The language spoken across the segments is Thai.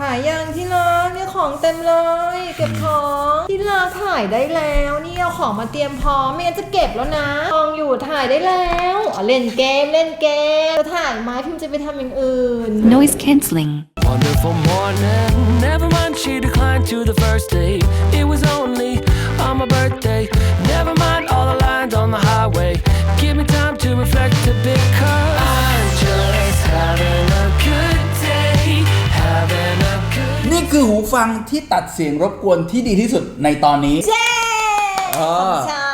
ถ่ายยังที่รักเนี่ยของเต็มเลย เก็บของที่รักถ่ายได้แล้วนี่เอาของมาเตรียมพร้อมไม่งั้นจะเก็บแล้วนะกองอยู่ถ่ายได้แล้วอ๋อเล่นเกมเล่นเกมจะถ่ายไหมพิมจะไปทำอย่างอื่น Noise cancelling. Wonderful morning. Never mind, she declined to the first date. It was only on my birthday. Never mind all the lines on the highway. Give me time to reflect a bit, หูฟังที่ตัดเสียงรบกวนที่ดีที่สุดในตอนนี้เจ๊เอขอองฉั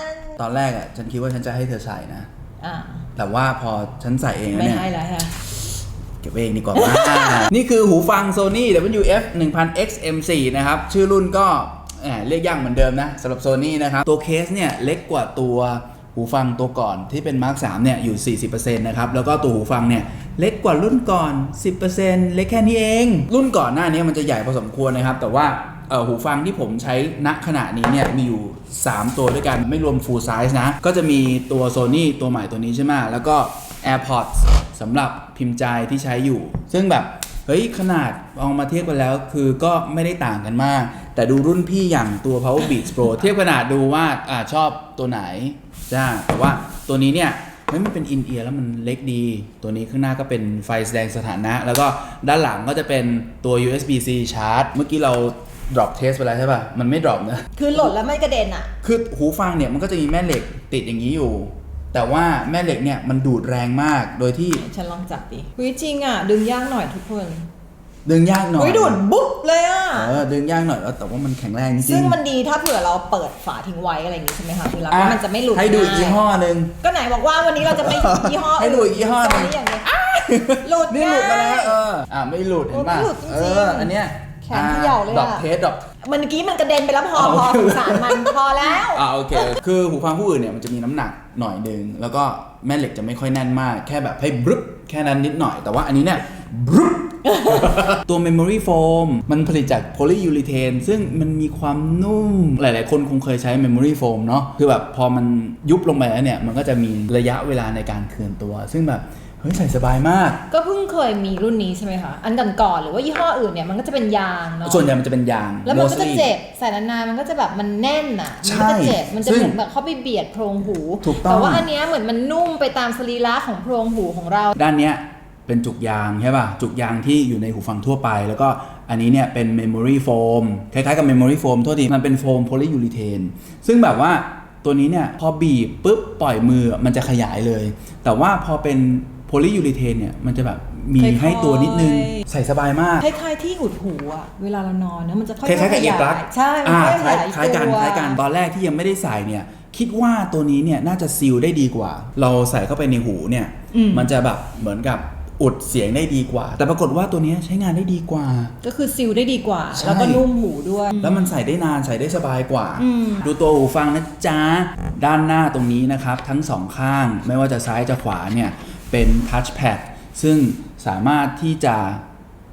นตอนแรกอะฉันคิดว่าฉันจะให้เธอใส่นะ อะแต่ว่าพอฉันใส่เองแล้วไม่เนี่ย ให้แล้วฮะ เก็บเองดีกว่า นี่คือหูฟัง Sony WF 1000 XM4 นะครับ ชื่อรุ่นก็แหมเรียกยากเหมือนเดิมนะสำหรับ Sony นะครับ ตัวเคสเนี่ยเล็กกว่าตัวหูฟังตัวก่อนที่เป็น Mark 3เนี่ยอยู่ 40%นะครับ แล้วก็ตัวหูฟังเนี่ย เล็กกว่ารุ่นก่อน 10%เล็กแค่นี้เอง รุ่นก่อนหน้านี้มันจะใหญ่พอสมควรนะครับ แต่ว่าหูฟังที่ผมใช้ณขณะนี้เนี่ยมีอยู่ 3 ตัวด้วยกันไม่รวม full size นะ ก็จะมีตัว Sony ตัวใหม่ตัวนี้ใช่ไหมแล้วก็ AirPods สำหรับพิมพ์ใจที่ใช้อยู่ ซึ่งแบบเฮ้ยขนาดเอามาเทียบกันแล้วคือก็ไม่ได้ต่างกันมาก แต่ดูรุ่นพี่อย่างตัว Power Beats Pro เทียบขนาดดูว่าอ่าชอบตัวไหนจ้าแต่ว่าตัวนี้เนี่ย เฮ้ยมันเป็นอินเอียร์แล้วมันเล็กดี ตัวนี้ข้างหน้าก็เป็นไฟแสดงสถานะ แล้วก็ด้านหลังก็จะเป็นตัว USB-C ชาร์จ เมื่อกี้เรา drop test ไปแล้วใช่ป่ะ มันไม่ drop นะ คือหล่นแล้วไม่กระเด็นอะ คือหูฟังเนี่ยมันก็จะมีแม่เหล็กติดอย่างนี้อยู่ แต่ว่าแม่เหล็กเนี่ยมันดูดแรงมาก โดยที่ ฉันลองจับดิเฮ้ยจริงอะ ดึงยากหน่อยทุกคน ดึงยากหน่อยเฮ้ยดูดบุ๊บเลยอะ เออดึงยากหน่อยแล้วแต่ว่ามันแข็งแรงจริงๆซึ่งมันดีถ้าเผื่อเราเปิดฝาทิ้งไว้อะไรอย่างงี้ใช่ไหมคะคือเราอ่มันจะไม่หลุดให้ดูอีกยี่ห้อหนึ่งก็ไหนบอกว่าวันนี้เราจะไม่ยี่ห้อให้ดูอีกยี่ห้อหนึ่งตนนี้อย่างเดียวหลุดนี่หลุดมาแล้วง่ายเอออะไม่หลุดเห็นป่ะโอ้ไม่หลุดจริงๆเอออันเนี้ยแขนเขย่าเลยอะดอกเทสดอกเมื่อกี้มันกระเด็นไปแล้วพออ๋อพอสงสารมันพอแล้วอ่าโอเค คือหูฟังผู้อื่นเนี่ยมันจะมีน้ำหนักหน่อยหนึงแล้วก็แม่เหล็กจะไม่ค่อยแน่นมาก แค่แบบให้บรึบแค่นั้นนิดหน่อยแต่ว่าอันนี้เนี่ย บรึบตัว Memory Foam มันผลิตจากโพลียูริเทนซึ่งมันมีความนุ่ม หลาย ๆ คนคงเคยใช้ Memory Foam เนาะคือแบบพอมันยุบลงไปแล้วเนี่ย มันก็จะมีระยะเวลาในการเคืองตัว ซึ่งแบบ เฮ้ย ใส่สบายมาก ก็เพิ่งเคยมีรุ่นนี้ใช่ไหมคะ อันก่อนๆหรือว่ายี่ห้ออื่นเนี่ยมันก็จะเป็นยางเนาะส่วนใหญ่มันจะเป็นยาง แล้วมันก็จะ mostly เจ็บใส่นานๆมันก็จะแบบมันแน่นอะใช่มันก็จะเจ็บมันจะซึ่งเหมือนแบบเข้าไปเบียดโพรงหูถูกต้อง แต่ว่าอันเนี้ยเหมือนมันนุ่มไปตามสรีระของโพรงหูของเรา ด้านเนี้ย เป็นจุกยางใช่ป่ะ จุกยางที่อยู่ในหูฟังทั่วไป แล้วก็อันนี้เนี่ยเป็น memory foam คล้ายๆกับ memory foam โทษทีมันเป็นโฟมโพลียูริเทนซึ่งแบบว่าตัวนี้เนี่ยพอบีบปุ๊บปล่อยมือมันจะขยายเลย แต่ว่าพอเป็นโพลียูริเทนเนี่ยมันจะแบบมีค่อยๆให้ตัวนิดนึงใส่สบายมากคล้ายๆที่อุดหูอะเวลาเรานอนนะมันจะค่อยคล้ายๆกับขเอียร์ปลั๊กใช่มันอ่าค่อยคขล้ายยายคล้ายกันตัวคล้ายกันตอนแรกที่ยังไม่ได้ใส่เนี่ยคิดว่าตัวนี้เนี่ยน่าจะซีลได้ดีกว่า เราใส่เข้าไปในหูเนี่ยอืมมันจะแบบเหมือนกับ อุดเสียงได้ดีกว่า แต่ปรากฏว่าตัวเนี้ยใช้งานได้ดีกว่า ก็คือซิลได้ดีกว่า ใช่ แล้วก็นุ่มหูด้วย แล้วมันใส่ได้นานใส่ได้สบายกว่า อืม ดูตัวหูฟังนะจ๊ะ ด้านหน้าตรงนี้นะครับ ทั้งสองข้างไม่ว่าจะซ้ายจะขวาเนี่ย เป็นทัชแพดซึ่งสามารถที่จะ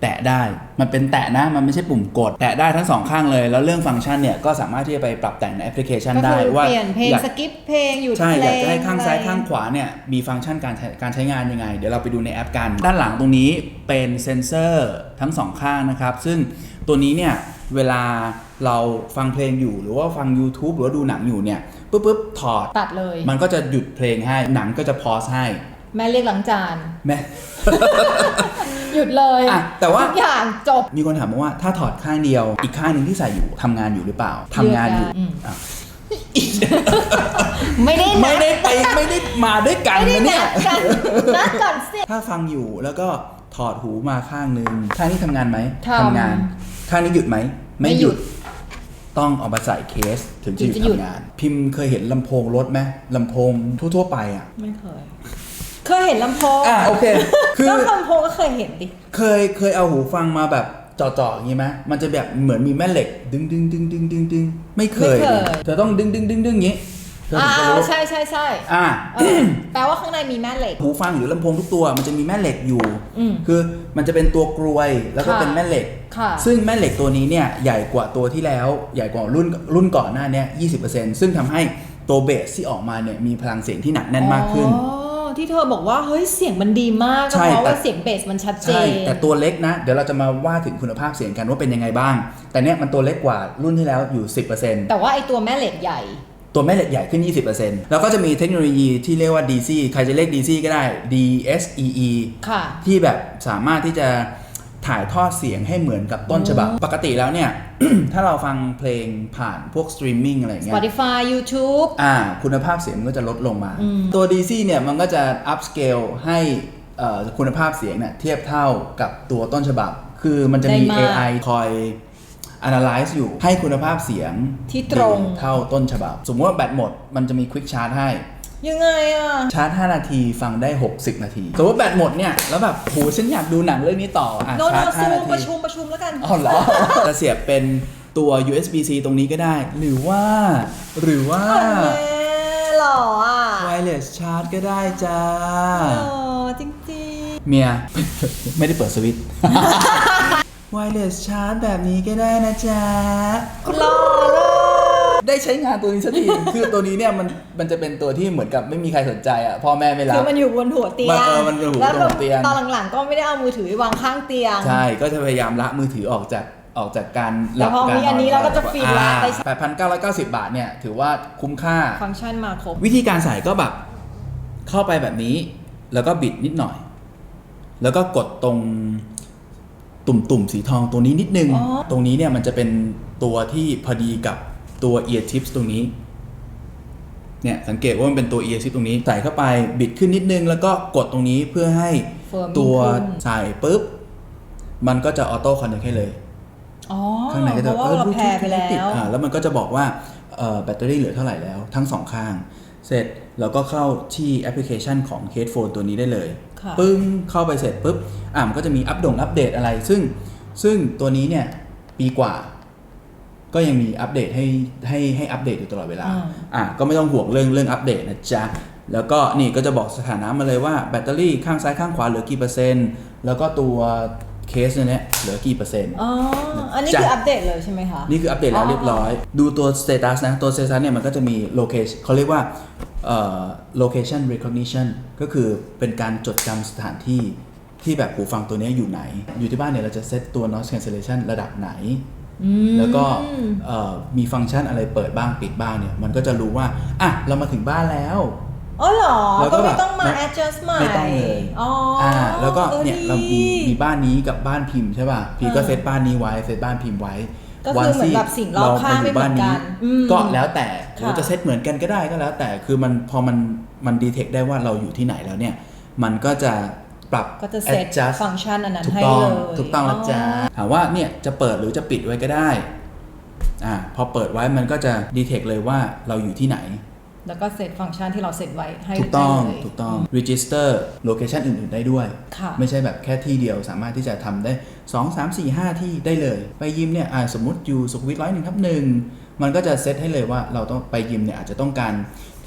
แตะได้ มันเป็นแตะนะ มันไม่ใช่ปุ่มกด แตะได้ทั้งสองข้างเลย แล้วเรื่องฟังก์ชันเนี่ยก็สามารถที่จะไปปรับแต่งในแอปพลิเคชันก็ได้คือว่าเปลี่ยนเพลงอยากสกิปเพลงหยุดใช่เพลงอยากจะให้ข้างซ้ายอะไรข้างขวาเนี่ยมีฟังก์ชันการใช้การใช้งานยังไง เดี๋ยวเราไปดูในแอปกัน ด้านหลังตรงนี้เป็นเซ็นเซอร์ทั้งสองข้างนะครับ ซึ่งตัวนี้เนี่ยเวลาเราฟังเพลงอยู่หรือว่าฟัง YouTube หรือว่าดูหนังอยู่เนี่ยปุ๊บปุ๊บถอดตัดเลย มันก็จะหยุดเพลงให้หนังก็จะพอสให้ แม่เรียกหลังจานแม่ หยุดเลยอะแต่ว่าทุกอย่างจบ มีคนถามมาว่าถ้าถอดข้างเดียว อีกข้างหนึ่งที่ใส่อยู่ทำงานอยู่หรือเปล่าทำงานอยู่อืมอะไม่ได้นัไม่ดได้ไปไม่ได้มาด้วยกันไม่ได้นะเนี่นัยดกันนัดก่อนสิ ถ้าฟังอยู่แล้วก็ถอดหูมาข้างหนึ่งข้างนี้ทำงานไหมทำงาน ข้างนี้หยุดไหมไม่ไม่หหยุยุดดต้องเอามาใส่เคสถึงจะหยุดถึงจะหยุด ทำงาน พิมพ์เคยเห็นลำโพงรถไหมลำโพงทั่ว ๆ ไปอะ ไม่เคย เคยเห็นลำโพงอะโอเค คือก็ลำโพงก็เคยเห็นดิ เคยเคยเอาหูฟังมาแบบจ่อๆอย่างงี้ไหมมันจะแบบเหมือนมีแม่เหล็ก ดึงดึงดึงดึงดึงดึงไม่เคยไม่เคย เธอต้องดึงดึงดึงดึงอย่างงี้เธออ่าถึงจะรู้ใช่ใช่ใช่อ่า เออแปลว่าข้างในมีแม่เหล็ก หูฟังหรือลำโพงทุกตัวมันจะมีแม่เหล็กอยู่ อืมคือมันจะเป็นตัวกรวยแล้วก็ค่ะเป็นแม่เหล็ก ค่ะ ซึ่งแม่เหล็กตัวนี้เนี่ยใหญ่กว่าตัวที่แล้ว ใหญ่กว่ารุ่นรุ่นก่อนหน้าเนี้ยี่สิบเปอร์เซ็นต์ซึ่งทำให้ตัวเบสที่ออกมาเนี่ยมีพลังเสียงที่หนักแน่นมากขึ้น อ๋อ ที่เธอบอกว่าเฮ้ยเสียงมันดีมากก็ใช่เพราะว่าแต่เสียงเบสมันชัดเจใช่น แต่ตัวเล็กนะ เดี๋ยวเราจะมาว่าถึงคุณภาพเสียงกันว่าเป็นยังไงบ้าง แต่เนี้ยมันตัวเล็กกว่ารุ่นที่แล้วอยู่ 10%แต่ว่าไอตัวแม่เหล็กใหญ่ ตัวแม่เหล็กใหญ่ขึ้น 20%แล้วก็จะมีเทคโนโลยีที่เรียกว่า DC ใครจะเรียก DC ก็ได้ DSEE ค่ะ ที่แบบสามารถที่จะ ถ่ายทอดเสียงให้เหมือนกับต้นฉบับ ปกติแล้วเนี่ย ถ้าเราฟังเพลงผ่านพวกสตรีมมิ่งอะไรอย่างเงี้ย Spotify YouTube อ่า คุณภาพเสียงมันก็จะลดลงมาอืมตัว DC เนี่ยมันก็จะ up scale ให้เอ่อคุณภาพเสียงเนี่ยเทียบเท่ากับตัวต้นฉบับ คือมันจะมีได้มาก AI คอย analyze อยู่ให้คุณภาพเสียงที่ตรงดีเท่าต้นฉบับ สมมติว่าแบตหมด มันจะมี quick charge ให้ ยังไงอะ ชาร์จ 5 นาทีฟังได้ 60 นาที สมมติแบตหมดเนี่ย แล้วแบบโหฉันอยากดูหนังเรื่องนี้ต่ออะโนโนชาร์จซู5นามประทีชุมประชุมแล้วกัน อ๋อเหรอ จะเสียบเป็นตัว USB-C ตรงนี้ก็ได้ หรือว่า หรือว่าอันแน่หล่ออะ wireless charge ก็ได้จ้า หล่อจริงเมีย ไม่ได้เปิดสวิตช์ wireless charge แบบนี้ก็ได้นะจ๊ะ ๆหล่อเลย ได้ใช้งานตัวนี้สักที คือตัวนี้เนี่ยมันมันจะเป็นตัวที่เหมือนกับไม่มีใครสนใจอะพ่อแม่ไม่รัคืบ อมันอยู่บนหัวเตียมันงเออมันอยู่บนแล้วหัวเตียง ตอนหลังๆ ก็ไม่ได้เอามือถือไปวางข้างเตียง ใช่ก็จะพยายามละมือถือออกจากออกจากการหแต่ลับพอมีการอันนี้เราก็จะฟินละได้แปดพันเก้าร้อยเก้าสิบบาทเนี่ยถือว่าคุ้มค่า ฟังก์ชันมาครบ วิธีการใส่ก็แบบเข้าไปแบบนี้ แล้วก็บิดนิดหน่อย แล้วก็กดตรงตุ่มๆสีทองตัวนี้นิดนึง อ๋อ ตรงนี้เนี่ยมันจะเป็นตัวที่พอดีกับ ตัว ear tips ตรงนี้เนี่ยสังเกตว่ามันเป็นตัว ear tips ตรงนี้ใส่เข้าไปบิดขึ้นนิดนึง แล้วก็กดตรงนี้เพื่อให้ Firming ตัวขึ้นใส่ปุ๊บ มันก็จะออโต้คอนเนคให้เลยอ๋อข้างในก็เพจะราะว่าเราแพรไปแล้ติดวอ่าแล้วมันก็จะบอกว่าเอ่อแบตเตอรี่เหลือเท่าไหร่แล้วทั้งสองข้าง เสร็จเราก็เข้าที่แอปพลิเคชันของ Headphone ตัวนี้ได้เลยค่ะปึ้งเข้าไปเสร็จปุ๊บอ่ามันก็จะมีอัปดงอัปเดตอะไร ซึ่งซึ่งตัวนี้เนี่ยปีกว่า ก็ยังมีอัปเดตให้ให้ให้อัปเดตอยู่ตลอดเวลา อ่าอะก็ไม่ต้องห่วงเรื่องเรื่องอัปเดตนะจ๊ะ แล้วก็นี่ก็จะบอกสถานะมาเลยว่าแบตเตอรี่ข้างซ้ายข้างขวาเหลือกี่เปอร์เซ็นต์ แล้วก็ตัวเคสเนี่ยเหลือกี่เปอร์เซ็นต์ อ๋อ อันนี้จ้ะคืออัปเดตเลยใช่ไหมคะ นี่คืออัปเดตแล้วเรียบร้อย ดูตัว status นะ ตัว status เนี่ยมันก็จะมี location เขาเรียกว่าเอ่อ location recognition ก็คือเป็นการจดจำสถานที่ที่แบบหูฟังตัวเนี้ยอยู่ไหน อยู่ที่บ้านเนี่ยเราจะเซตตัว noise cancellation ระดับไหน แล้วก็เอ่อมีฟังก์ชันอะไรเปิดบ้างปิดบ้างเนี่ย มันก็จะรู้ว่าอะเรามาถึงบ้านแล้วอ๋อเหรอแล้วก็ก็ไม่แบบต้องมาไม่ adjust ใหม่ไม่ต้องเลยอ๋ออ่อ่าแล้วก็ออเนี่ยดีเรามีมีบ้านนี้กับบ้านพิมพ์ใช่ป่ะพี่ก็อ่าเซตบ้านนี้ไว้เซตบ้านพิมพ์ไว้ก็คือเหมือนแบบสิ่งรอบข้างไม่เหมือนกันอืมก็แล้วแต่หค่ะรือจะเซตเหมือนกันก็ได้ก็แล้ว แต่คือมันพอมันมันดีเทคได้ว่าเราอยู่ที่ไหนแล้วเนี่ย มันก็จะ ปรับ ก็จะเซต adjust ฟังก์ชันอันนั้นถูกให้ต้องเลยถูกต้องแล้วจ้าถามว่าเนี่ยจะเปิดหรือจะปิดไว้ก็ได้อ่าพอเปิดไว้มันก็จะดีเทคเลยว่าเราอยู่ที่ไหน แล้วก็เซตฟังก์ชันที่เราเซตไว้ให้ถูกต้องได้เลย ถูกต้อง register location อื่น ๆ ได้ด้วย ค่ะ ไม่ใช่แบบแค่ที่เดียวสามารถที่จะทำได้ 2 3 4 5 ที่ได้เลย ไปยิมเนี่ยอ่าสมมติอยู่สุขวิทร้อยหนึ่งทับหนึ่งมันก็จะเซตให้เลยว่าเราต้องไปยิมเนี่ยอาจจะต้องการ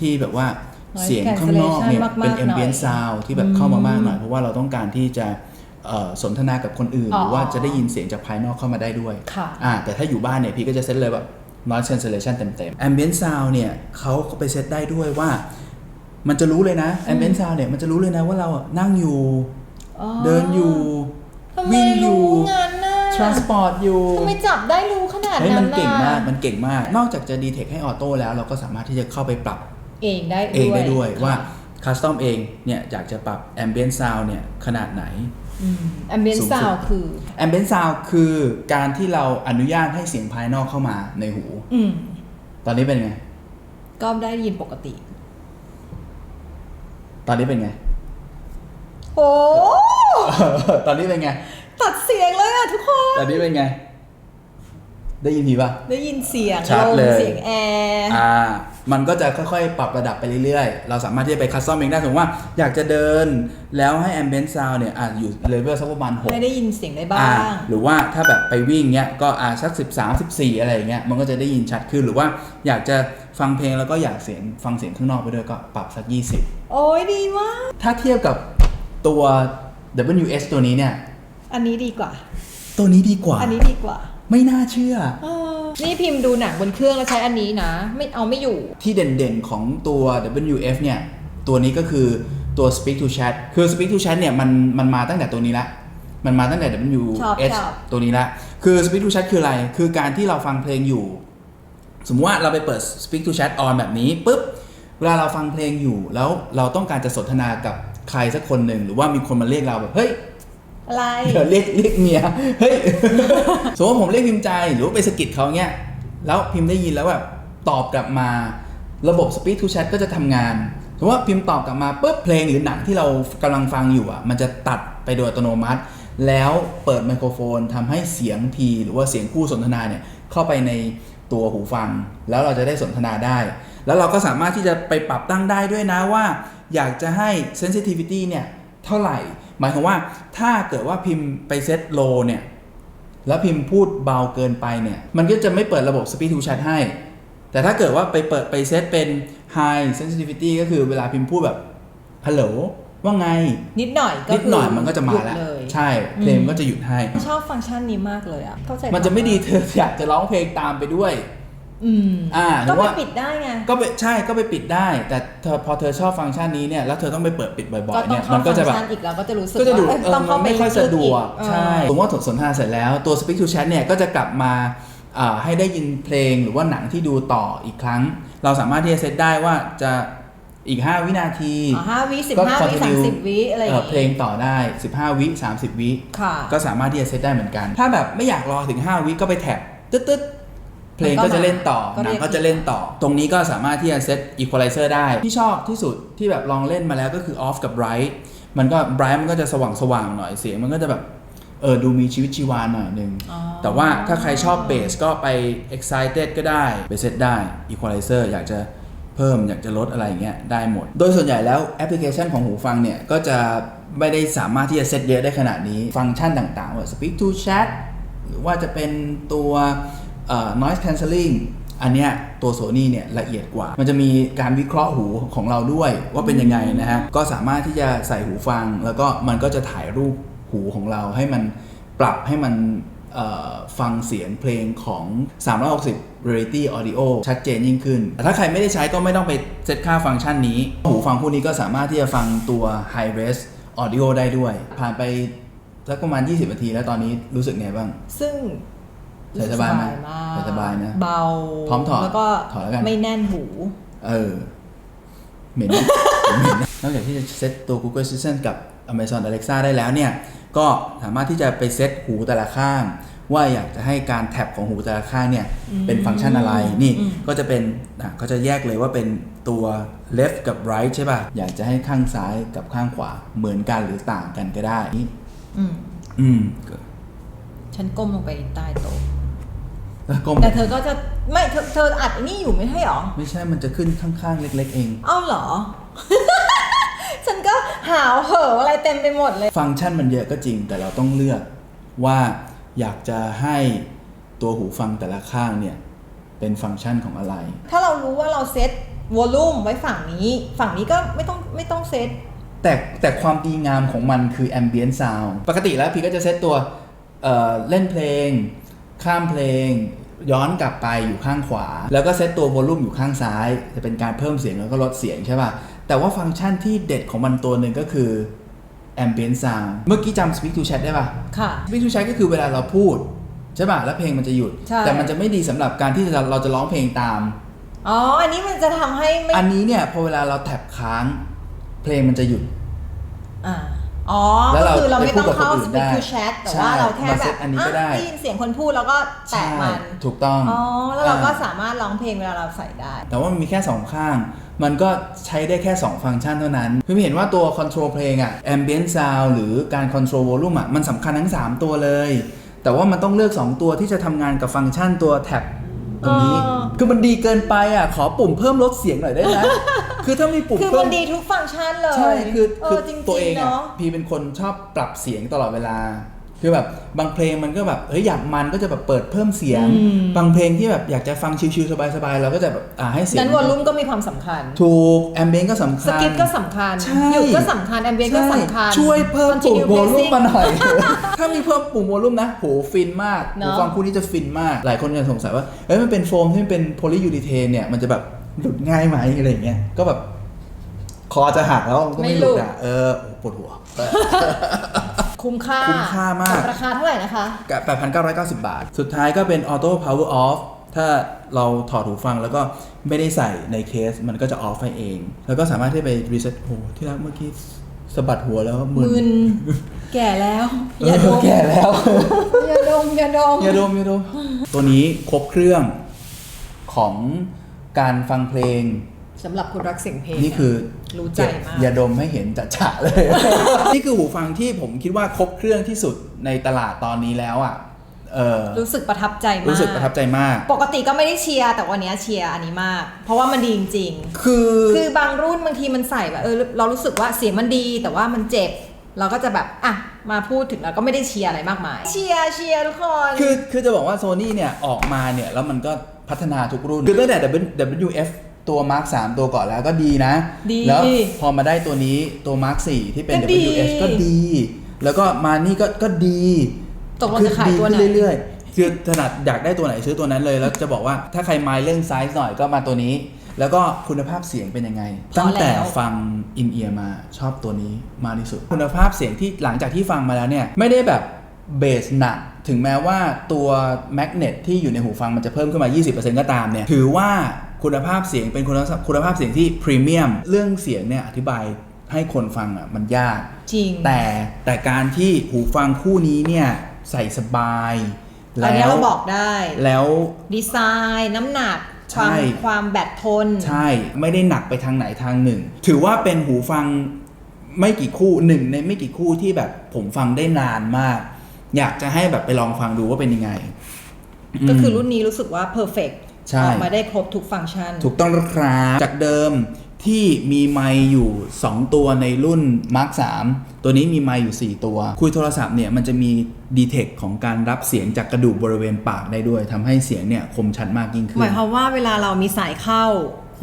ที่แบบว่า Noise เสียงข้างนอกเนี่ย cancellation เป็นมากๆ ambient หน่อย sound ที่แบบเข้ามามากหน่อย เพราะว่าเราต้องการที่จะเอ่อสนทนากับคนอื่นอ๋อหรือว่าจะได้ยินเสียงจากภายนอกเข้ามาได้ด้วยค่ะอ่าแต่ถ้าอยู่บ้านเนี่ยพี่ก็จะเซตเลยแบบ noise cancellation เต็มๆ ambient sound เนี่ยเขาก็ไปเซตได้ด้วยว่า มันจะรู้เลยนะ ambient sound เนี่ยมันจะรู้เลยนะว่าเราอะนั่งอยู่อ๋อเดินอยู่ทำไมวิ่งอยู่รู้งานน่ะ transport อยู่ทำไมจับได้รู้ขนาดเฮ้ยนั้มันนน่ะเก่งมากมันเก่งมาก นอกจากจะ detect ให้ออโต้แล้วเราก็สามารถที่จะเข้าไปปรับ เองได้เองได้ด้วยค่ะว่า custom เองเนี่ยอยากจะปรับ ambient sound เนี่ยขนาดไหนแอมเบียนสูงสุดซาวคือ ambient sound คือการที่เราอนุญาตให้เสียงภายนอกเข้ามาในหูอืมตอนนี้เป็นไง ก็ได้ยินปกติ ตอนนี้เป็นไงโอ้ตอนนี้เป็นไง ตัดเสียงเลยอะทุกคน ตอนนี้เป็นไง ได้ยินทีป่ะ ได้ยินเสียงชัดลมเลย เสียงแอร์อ่า มันก็จะค่อยๆ ปรับระดับไปเรื่อยๆ เราสามารถที่จะไปคัสตอมเองได้สมมติว่าอยากจะเดินแล้วให้ ambient sound เนี่ยอะอยู่เลเวลสักประมาณ6 ให้ได้ยินเสียงได้บ้าอ่าง หรือว่าถ้าแบบไปวิ่งเนี้ยก็อ่าสัก 13 14 อะไรอย่างเงี้ยมันก็จะได้ยินชัดขึ้นหรือว่าอยากจะฟังเพลงแล้วก็อยากเสียงฟังเสียงข้างนอกไปด้วยก็ปรับสัก20โอ้ยดีมากถ้าเทียบกับตัว WS ตัวนี้เนี่ย อันนี้ดีกว่า ตัวนี้ดีกว่า อันนี้ดีกว่า ไม่น่าเชื่อเออนี่พิมพ์ดูหนังบนเครื่องแล้วใช้อันนี้นะ ไม่เอาไม่อยู่ ที่เด่นๆของตัว WF เนี่ย ตัวนี้ก็คือตัว speak to chat คือ speak to chat เนี่ยมันมันมาตั้งแต่ตัวนี้ละ มันมาตั้งแต่ W ชอบ H ชอบ ตัวนี้ละ คือ speak to chat คืออะไร คือการที่เราฟังเพลงอยู่ สมมติว่าเราไปเปิด speak to chat on แบบนี้ปุ๊บ เวลาเราฟังเพลงอยู่ แล้วเราต้องการจะสนทนากับใครสักคนหนึ่ง หรือว่ามีคนมาเรียกเราแบบ เฮ้ย อะไร เดี๋ยวเรียกเรียกเมีย เฮ้ย สมมติว่าผมเรียกพิมพ์ใจหรือว่าไปสะกิดเขาเงี้ย แล้วพิมพ์ได้ยินแล้วแบบตอบกลับมา ระบบ speak to chat ก็จะทำงาน สมมติว่าพิมพ์ตอบกลับมาปุ๊บเพลงหรือหนังที่เรากำลังฟังอยู่อะ มันจะตัดไปโดยอัตโนมัติ แล้วเปิดไมโครโฟนทำให้เสียงทีหรือว่าเสียงคู่สนทนาเนี่ยเข้าไปในตัวหูฟัง แล้วเราจะได้สนทนาได้ แล้วเราก็สามารถที่จะไปปรับตั้งได้ด้วยนะว่า อยากจะให้ sensitivity เนี่ย เท่าไหร่ หมายความว่าถ้าเกิดว่าพิมพ์ไปเซตโลเนี่ยแล้วพิมพ์พูดเบาเกินไปเนี่ยมันก็จะไม่เปิดระบบ speak to chat ให้ แต่ถ้าเกิดว่าไปเปิดไปเซตเป็น high sensitivity ก็คือเวลาพิมพ์พูดแบบฮัลโหลว่าไง นิดหน่อยก็นิดหน่อยคืมันก็จะมาหยุดแล้วเลยใช่เพลงก็จะหยุดให้ ชอบฟังก์ชันนี้มากเลยอะเข้าใจมันจะไม่ดีเธออยากจะร้องเพลงตามไปด้วย อืมอ่าก็หรือไปว่าปิดได้ไงก็ไปใช่ก็ไปปิดได้ แต่เธอพอเธอชอบฟังก์ชันนี้เนี่ยแล้วเธอต้องไปเปิดปิดบ่อยก็ๆต้อเนี่งยเข้ามันก็ฟังจะแบบก์ชันอีกเราก็จะรู้สึกก็จะดูว่าเอ้ยเออต้องเข้ามันไปไม่ค่อยสะดวกลึอีใช่เออผมว่าสนทนาเสร็จแล้วตัว Speak to Chat เนี่ยก็จะกลับมาอ่าให้ได้ยินเพลงหรือว่าหนังที่ดูต่ออีกครั้ง เราสามารถที่จะเซตได้ว่าจะอีก 5 วินาทีอ๋อห้าวิสิบก็ห้าวิ continue สามสิบวิอะไรอย่างเอ่อเพลงต่อได้ 15 วิ 30 วิค่ะก็สามารถที่จะเซตได้เหมือนกัน ถ้าแบบไม่อยากรอถึง 5 วิก็ไปแท็บตึ๊ดตึ๊ด เพลงก็จะเล่นต่อก็หเรีนัยงกก็จะเล่นต่อ ตรงนี้ก็สามารถที่จะเซตอีควอไลเซอร์ได้ ที่ชอบที่สุดที่แบบลองเล่นมาแล้วก็คือ off กับ bright มันก็ bright มันก็จะสว่างสว่างๆหน่อยเสียงมันก็จะแบบเออดูมีชีวิตชีวาหน่อยนึงอ๋อแต่ว่าถ้าใครชอบเบสก็ไป excited ก็ได้ไปเซตได้ equalizer อยากจะเพิ่มอยากจะลดอะไรอย่างเงี้ยได้หมด โดยส่วนใหญ่แล้วแอปพลิเคชันของหูฟังเนี่ย ก็จะไม่ได้สามารถที่จะเซตเยอะได้ขนาดนี้ ฟังก์ชันต่างๆว่า speak to chat หรือว่าจะเป็นตัวเอ่อ noise cancelling อันเนี้ยตัว Sony เนี่ยละเอียดกว่า มันจะมีการวิเคราะห์หูของเราด้วยว่าเป็นยังไงนะฮะ ก็สามารถที่จะใส่หูฟัง แล้วก็มันก็จะถ่ายรูปหูของเราให้มันปรับให้มันเอ่อฟังเสียงเพลงของ 360 Reality Audio ชัดเจนยิ่งขึ้น แต่ถ้าใครไม่ได้ใช้ก็ไม่ต้องไปเซตค่าฟังก์ชันนี้ หูฟังพวกนี้ก็สามารถที่จะฟังตัว High Res Audio ได้ด้วย ผ่านไปสักประมาณ 20 นาทีแล้วตอนนี้รู้สึกไงบ้าง ซึ่ง ใส่สบายไหมมากใส่สบายนะ เบา พร้อมถอดแล้วก็ถอดแล้วกันไม่แน่นหู เออ เหม็นผมเหม็นนะนอกจากที่จะเซตตัว Google Assistant กับ Amazon Alexa ได้แล้วเนี่ย ก็สามารถที่จะไปเซตหูแต่ละข้าง ว่าอยากจะให้การแท็บของหูแต่ละข้างเนี่ย เป็นฟังก์ชันอะไร นี่อืมก็จะเป็นอะก็จะแยกเลยว่าเป็นตัว left กับ right ใช่ป่ะ อยากจะให้ข้างซ้ายกับข้างขวาเหมือนกันหรือต่างกันก็ได้นี่อืม อืมฉันก้มลงไปใต้โต๊ะ แล้วก็แต่เธอก็จะไม่เธอเธออัดไอ้นี่อยู่ไม่ใช่หรอไม่ใช่มันจะขึ้นข้างๆ เล็ก ๆ เอง เอ้าเหรอ ฉันก็หาวเหอะอะไรเต็มไปหมดเลย ฟังก์ชันมันเยอะก็จริงแต่เราต้องเลือกว่าอยากจะให้ตัวหูฟังแต่ละข้างเนี่ย เป็นฟังก์ชันของอะไร ถ้าเรารู้ว่าเราเซตวอลลุ่มไว้ฝั่งนี้ ฝั่งนี้ก็ไม่ต้องไม่ต้องเซตแต่แต่ความดีงามของมันคือ ambient sound ปกติแล้วพี่ก็จะเซตตัวเอ่อเล่นเพลง ข้ามเพลง ย้อนกลับไปอยู่ข้างขวา แล้วก็เซตตัววอลลุ่มอยู่ข้างซ้าย จะเป็นการเพิ่มเสียงแล้วก็ลดเสียงใช่ป่ะ แต่ว่าฟังก์ชันที่เด็ดของมันตัวหนึ่งก็คือ ambient sound เมื่อกี้จำ speak to chat ได้ป่ะ ค่ะ speak to chat ก็คือเวลาเราพูด ใช่ป่ะ แล้วเพลงมันจะหยุด ใช่ แต่มันจะไม่ดีสำหรับการที่เราเราจะร้องเพลงตาม อ๋อ อันนี้มันจะทำให้ไม่อันนี้เนี่ยพอเวลาเราแท็บค้าง เพลงมันจะหยุด อ่า อ๋อแล้วก็เราคือเราไม่ต้องเข้าไปพูดกับคนอื่น speak ได้ to chat แต่ใช่ว่าเราแค่มาแบเซบตอันนี้ก็ได้อะได้ยินเสียงคนพูดแล้วก็แตะมันใช่ถูกต้องอ๋อ แล้วเราก็อ่สามารถร้องเพลงเวลาเราใส่ได้ แต่ว่ามันมีแค่ 2 ข้าง มันก็ใช้ได้แค่ 2 ฟังก์ชันเท่านั้นคือเห็นว่าตัว control เพลงอะ ambient sound หรือการ control volume อะมันสำคัญทั้ง 3 ตัวเลย แต่ว่ามันต้องเลือก 2 ตัวที่จะทำงานกับฟังก์ชันตัวแท็บ ตรงนี้อ๋อคือมันดีเกินไปอะขอปุ่มเพิ่มลดเสียงหน่อยได้ไหมคือถ้ามีปุ่มคือเพิ่มัมนดีทุกฟังก์ชันเลย ใช่ คือเอคืออจริงตัวเองๆอะเนาะพี่เป็นคนชอบปรับเสียงตลอดเวลา คือแบบบางเพลงมันก็แบบเฮ้ยอยากมันก็จะแบบเปิดเพิ่มเสียงอืมบางเพลงที่แบบอยากจะฟังชิลๆสบายๆเราก็จะแบบอ่าให้เสียงนั้นวอลลุ่มก็มีความสำคัญ ถูกแอมเบียนก็สำสคัญกิปก็สำคัญใช่หยุดก็สำคัญแอมเบียนก็สำคัญใช่ช่วยเพิ่มปุ่ม Continue โวลูม pacing มาหน่อย ถ้ามีเพิ่มปุ่มโวลูมนะโหฟินมากเนหูอะฟังคู่นี้จะฟินมาก หลายคนจะสงสัยว่าเอ้ยมันเป็นโฟมที่มันเป็นโพลียูริเทนเนี่ยมันจะแบบหลุดง่ายไหมอะไรอย่างเงี้ยก็แบบคอจะหักแล้วก็ไม่ไม่หหลุลุดดอะเออโอ้ปวดหัว คุ้มค่าคุ้มค่ามาก บราคาเท่าไหร่นะคะ กับ8,990 บาท สุดท้ายก็เป็น Auto Power Off ถ้าเราถอดหูฟังแล้วก็ไม่ได้ใส่ในเคสมันก็จะออฟให้เอง แล้วก็สามารถที่ไปรีเซ็ตโอ้ที่รักเมื่อกี้สะบัดหัวแล้วมึมึนแก่แล้ว เออย่าดอมแก่แล้ว อย่าดมอย่าดม อย่าดมอย่าดมตัวนี้ครบเครื่องของการฟังเพลง สำหรับคนรักเสียงเพลงนี่คือรู้ใจมากอย่าดมให้เห็นจัดฉะเลย นี่คือหูฟังที่ผมคิดว่าครบเครื่องที่สุดในตลาดตอนนี้แล้วอะเออรู้สึกประทับใจมาก รู้สึกประทับใจมาก ปกติก็ไม่ได้เชียร์แต่วันนี้เชียร์อันนี้มาก เพราะว่ามันดีจริงคือๆคือบางรุ่นบางทีมันใส่แบบเออเรารู้สึกว่าเสียงมันดีแต่ว่ามันเจ็บ เราก็จะแบบอะมาพูดถึงแล้วก็ไม่ได้เชียร์อะไรมากมาย เชียร์เชียร์ทุกคน คือคือจะบอกว่าโซนี่เนี่ยออกมาเนี่ยแล้วมันก็พัฒนาทุกรุ่น คือตั้งแต่ W WF ตัว Mark 3ตัวก่อนแล้วก็ดีนะ ดีแล้วพอมาได้ตัวนี้ตัว Mark 4ที่เป็น ก็ดี WS ก็ดี แล้วก็มานี่ก็ก็ดีตกลงจะขายตัวไหนคือดีขึ้เรื่อยๆ คือถนัดอยากได้ตัวไหนซื้อตัวนั้นเลย แล้วจะบอกว่าถ้าใครมายเรื่องไซส์หน่อยก็มาตัวนี้ แล้วก็คุณภาพเสียงเป็นยังไง พอตั้งแต่แล้วฟังอินเอียร์มาชอบตัวนี้มากที่สุด คุณภาพเสียงที่หลังจากที่ฟังมาแล้วเนี่ย ไม่ได้แบบเบสหนัก ถึงแม้ว่าตัวแมกเนตที่อยู่ในหูฟังมันจะเพิ่มขึ้นมา 20%ก็ตามเนี่ย ถือว่า คุณภาพเสียงเป็นคุณภาพคุณภาพเสียงที่พรีเมียมเรื่องเสียงเนี่ยอธิบายให้คนฟังอะมันยาก จริง แต่แต่การที่หูฟังคู่นี้เนี่ยใส่สบายอันนี้เราบอกได้ แล้วดีไซน์น้ำหนักใช่ความความแบตทน ใช่ไม่ได้หนักไปทางไหนทางหนึ่ง ถือว่าเป็นหูฟังไม่กี่คู่หนึ่งในไม่กี่คู่ที่แบบผมฟังได้นานมาก อยากจะให้แบบไปลองฟังดูว่าเป็นยังไง ก็คือมรุ่นนี้รู้สึกว่าเพอร์เฟก ใช่ ออกมาได้ครบทุกฟังก์ชัน ถูกต้องแล้วครับจากเดิมที่มีไมค์อยู่ 2 ตัวในรุ่น Mark 3 ตัวนี้มีไมค์อยู่ 4 ตัว คุยโทรศัพท์เนี่ยมันจะมีดีเทคของการรับเสียงจากกระดูกบริเวณปากได้ด้วยทำให้เสียงเนี่ยคมชัดมากยิ่งขึ้นหมายความว่าเวลาเรามีสายเข้า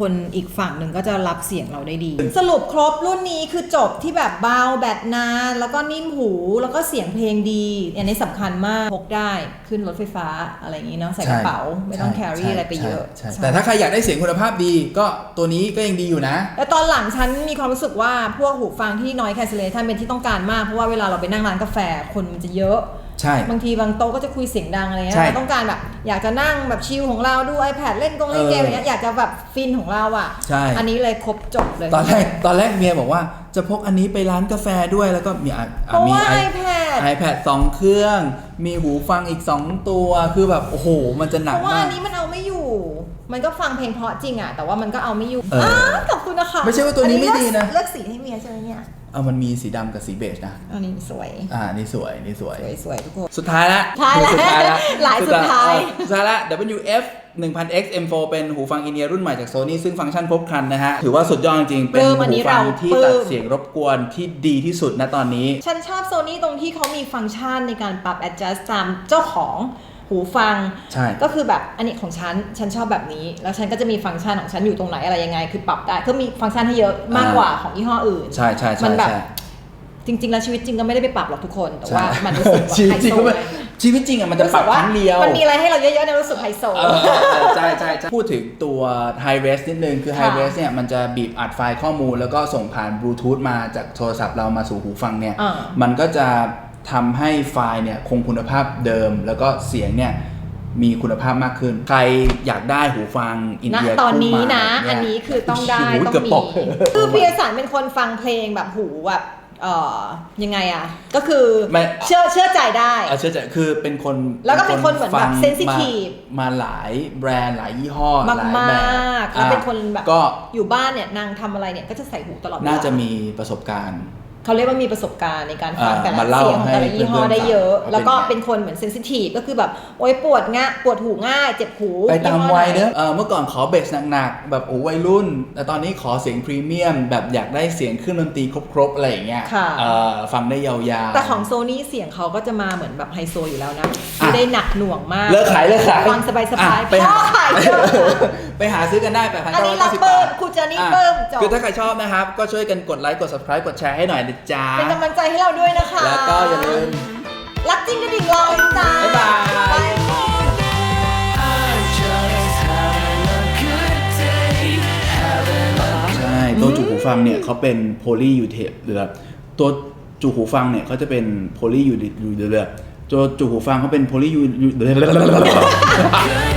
คนอีกฝั่งหนึ่งก็จะรับเสียงเราได้ดี สรุปครบรุ่นนี้คือจบที่แบบเบาแบตนาน แล้วก็นิ่มหูแล้วก็เสียงเพลงดีอันนี้สำคัญมากพกได้ขึ้นรถไฟฟ้าอะไรอย่างนี้เนาะใส่กระเป๋าไม่ต้องแครี่อะไรไปเยอะใช่ใช่ใช่แต่ถ้าใครอยากได้เสียงคุณภาพดี ก็ตัวนี้ก็ยังดีอยู่นะ แต่ตอนหลังฉันมีความรู้สึกว่าพวกหูฟังที่น้อยแคสเลชันเป็นที่ต้องการมากเพราะว่าเวลาเราไปนั่งร้านกาแฟคนมันจะเยอะ ใช่ บางทีบางโต๊ะก็จะคุยเสียงดังอะไรเงี้ยใช่เราต้องการแบบ อยากจะนั่งแบบชิลของเราดู iPad เล่นกงเล่นเกมเอออะไรเงี้ยอยากจะแบบฟินของเราอะ ใช่ อันนี้เลยครบจบเลยตอนแรกตอนแรกเมียบอกว่าจะพกอันนี้ไปร้านกาแฟด้วยแล้วก็มีอะเพราะมี ว่าไอ iPad iPad สองเครื่อง มีหูฟังอีก 2 ตัวคือแบบ โอ้โห มันจะหนัเพกราะว่ามาอัก นนี้มันเอาไม่อยู่ มันก็ฟังเพลงเพราะจริงอะแต่ว่ามันก็เอาไม่อยู่เอออ่าขอบคุณนะคะไม่ใช่ว่าตัวนี้ไม่ดีนะ เลือกสีให้เมียใช่ไหมเนี่ย เอามันมีสีดำกับสีเบจนะ อันนี้สวย อ่า นี่สวย นี่สวย สวยสวยทุกคน สุดท้ายละท้ายละสุดท้ายละหลายสุดท้ายเออสุดท้ายละ WF 1000X M4 เป็นหูฟังอินเนียรุ่นใหม่จาก Sony ซึ่งฟังก์ชันครบครันนะฮะ ถือว่าสุดยอดจริงๆเป็นปลื้มอันหูนี้ฟังเราที่ปลื้มตัดเสียงรบกวนที่ดีที่สุดณตอนนี้ ฉันชอบโซนี่ตรงที่เขามีฟังก์ชันในการปรับ adjust ตามเจ้าของ หูฟัง ใช่ ก็คือแบบอันนี้ของฉัน ฉันชอบแบบนี้ แล้วฉันก็จะมีฟังก์ชันของฉันอยู่ตรงไหนอะไรยังไง คือปรับได้ก็มีฟังก์ชันให้เยอะมากกว่าของยี่ห้ออื่น ใช่ใช่ใช่มันแบบใช่จริง ๆ แล้วชีวิตจริงก็ไม่ได้ไปปรับหรอกทุกคน แต่ว่าใช่มันรู้สึกว่าชีวิตไฮจริงโซก็ไม่ไงชีวิตจริงอะมันจะปรับสึกว่าครั้งเดียว มันมีอะไรให้เราเยอะๆเนี่ยรู้สึกไฮโซเออเออใช่ใช่ใช่พูดถึงตัว High Res นิดนึง คือค่ะ High Res เนี่ยมันจะบีบอัดไฟล์ข้อมูล แล้วก็ส่งผ่านบลูทูธมาจากโทรศัพท์เรามาสู่หูฟังเนี่ยอ่ามันก็จะ ทำให้ไฟล์เนี่ยคงคุณภาพเดิม แล้วก็เสียงเนี่ยมีคุณภาพมากขึ้น ใครอยากได้หูฟังอินณเดียตอนนี้คู่ใหม่นะเยอันนี้คือต้องได้โโหต้องเกือบมีตกคือเพียสันเป็นคนฟังเพลงแบบหูแบบเอ่อยังไงอะ ก็คือไม่เชื่อเชื่อใจได้เออเชื่อใจคือเป็นคนแล้วก็เป็นคนเหมือนแบบฟัง sensitive มามาหลายแบรนด์หลายยี่ห้อมากหลายมแบบากแล้วเป็นคนแบบก็อยู่บ้านเนี่ยนางทำอะไรเนี่ยก็จะใส่หูตลอดเวลน่าจะมีประสบการณ์ เขาเรียกว่ามีประสบการณ์ในการฟังอ่าแต่ละมาเล่าเสียงของแต่ละให้ยี่ห้อเพื่อนๆได้เยอะฟังแล้วก็ว่าเป็นไงเป็นคนเหมือนเซนซิทีฟก็คือแบบโอ๊ยปวดง่ะปวดหูง่ายเจ็บหูไปตามยี่ห้อวัยไหเนอะเออเมื่อก่อนขอเบสหนักๆแบบโอ้วัยรุ่น แต่ตอนนี้ขอเสียงพรีเมียม แบบอยากได้เสียงเครื่องดนตรีครบๆอะไรอย่างเงี้ยค่ะเออฟังได้ยาวๆ แต่ของโซนี่เสียงเขาก็จะมาเหมือนแบบไฮโซอยู่แล้วนะอะไม่ได้หนักหน่วงมากเลิกขายเลิกขายฟังสบายๆอะไปหาพ่อขายเยอะไปหาซื้อกันได้8 9อันนี้9เรา0เปิบาดทคุณเจอนี่อะเพิ่มจบคือถ้าใครชอบนะครับก็ช่วยกันกดไลค์กด subscribe กดแชร์ให้หน่อยนะจ๊ะ เป็นกำลังใจให้เราด้วยนะคะแล้วก็อย่าลืม รักจริงกระดิ่งลอยจ้าบ๊ายบาย บาย I'm just having a good day, having a ใช่ตัวจุกหูฟังฟังเนี่ยเขาเป็นโพลียูเทหรือตัวจุกหูฟังเนี่ยเขาจะเป็นโพลียูยูเรือตัวจุกหูฟังเขาเป็นโพลียู Good